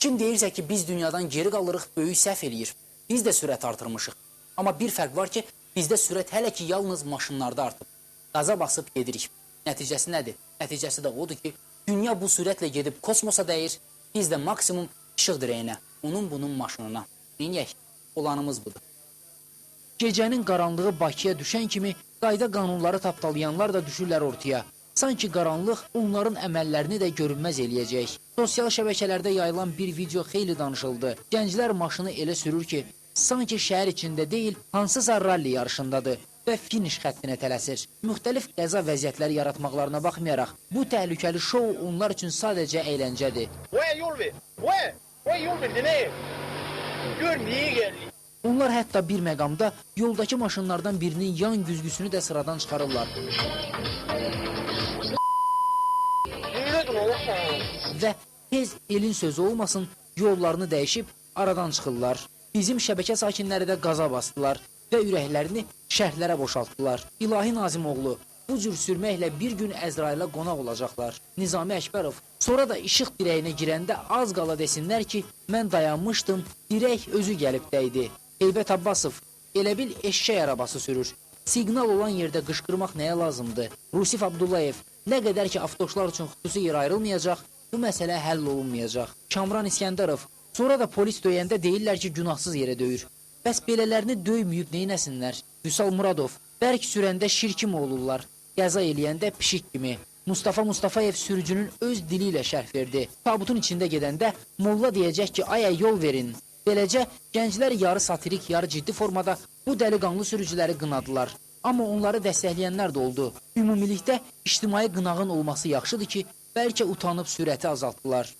Kim deyirsə ki, biz dünyadan geri qalırıq, böyük səhv eləyir. Biz də sürət artırmışıq. Amma bir fərq var ki, bizdə sürət hələ ki yalnız maşınlarda artıb. Qaza basıb gedirik. Nəticəsi nədir? Nəticəsi də odur ki, dünya bu sürətlə gedib kosmosa dəyir, biz də maksimum işıq dirəyinə, onun bunun maşınına. Neyniyək? Olanımız budur. Gecənin qaranlığı Bakıya düşən kimi qayda qanunları tapdalayanlar da düşürlər ortaya. Sanki qaranlıq onların əməllərini də görünməz eləyəcək. Sosial şəbəkələrdə yayılan bir video xeyli danışıldı. Gənclər maşını elə sürür ki, sanki şəhər içində deyil, hansısa ralli yarışındadır və finiş xəttinə tələsir. Müxtəlif qəza vəziyyətləri yaratmaqlarına baxmayaraq, bu təhlükəli şou onlar üçün sadəcə əyləncədir. Ve yol ver. Ve. Ve yol ver dinleyin. Gör niye geldi. Onlar hətta bir məqamda yoldakı maşınlardan birinin yan güzgüsünü də sıradan çıxarırlar və tez elin sözü olmasın yollarını dəyişib aradan çıxırlar. Bizim şəbəkə sakinləri də qaza basdılar və ürəklərini şərhlərə boşaltdılar. İlahi Nazimoğlu bu cür sürməklə bir gün Əzrailə qonaq olacaqlar. Nizami Əkbərov sonra da işıq dirəyinə girəndə az qala desinlər ki, mən dayanmışdım, dirək özü gəlib dəydi. Heybət Abbasov elə bil eşşək arabası sürür. Siqnal olan yerdə qışqırmaq nəyə lazımdır? Rusif Abdullayev nə qədər ki avtoşlar üçün xüsusi yer ayrılmayacaq, bu məsələ həll olunmayacaq. Kamran İskəndərov sonra da polis döyəndə deyirlər ki, günahsız yerə döyür. Bəs belələrini döyməyib neynəsinlər? Vüsal Muradov bərk sürəndə şir kimi olurlar. Qəza eləyəndə pişik kimi. Mustafa Mustafayev sürücünün öz dili ilə şərh verdi. Tabutun içində gedəndə molla deyəcək ki, aya yol verin. Beləcə gənclər yarı satirik, yarı ciddi formada bu dəliqanlı sürücüləri qınadılar. Amma onları dəstəkləyənlər də oldu. Ümumilikdə ictimai qınağın olması yaxşıdır ki, bəlkə utanıb sürəti azaltdılar.